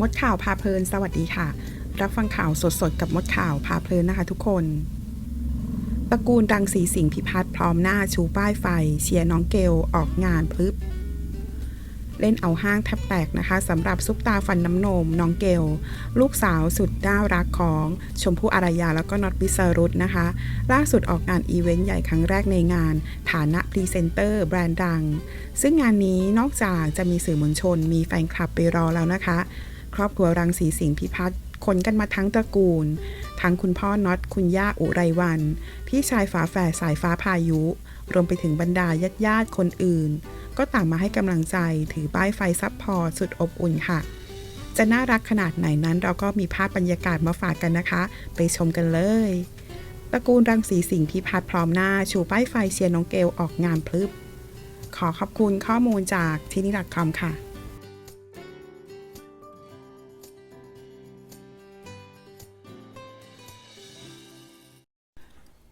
มดข่าวพาเพลิน สวัสดีค่ะ รับฟังข่าวสดๆ กับมดข่าวพาเพลินนะคะทุกคน ตระกูลดังสีสิงห์พิพัฒน์พร้อมหน้าชูป้ายไฟ เชียร์น้องเกลออกงานพลึบ เล่นเอาห้างแทบแตกนะคะสำหรับซุปตาฟันน้ำนม น้องเกล ลูกสาวสุดน่ารักของชมพู่อารยาแล้วก็น็อตวิสรุตนะคะ ล่าสุดออกงานอีเวนต์ใหญ่ครั้งแรกในงาน ฐานะพรีเซนเตอร์แบรนด์ดัง ซึ่งงานนี้นอกจากจะมีสื่อมวลชน มีแฟนคลับไปรอแล้วนะคะ ครอบครัวรังสีสิงห์พิพัฒน์คนกันมาทั้งตระกูล ทั้งคุณพ่อน็อตคุณย่าอุไรวัน พี่ชายฝาแฝดสายฟ้าพายุ รวมไปถึงบรรดาญาติญาติคนอื่น ก็ต่างมาให้กำลังใจถือป้ายไฟซับพอร์สุดอบอุ่นค่ะ จะน่ารักขนาดไหนนั้นเราก็มีภาพบรรยากาศมาฝากกันนะคะ ไปชมกันเลยตระกูลรังสีสิงห์พิพัฒน์พร้อมหน้า ชูป้ายไฟเชียร์น้องเกลออกงานพลึบ ขอขอบคุณข้อมูลจากที่นี่ดักคอมค่ะ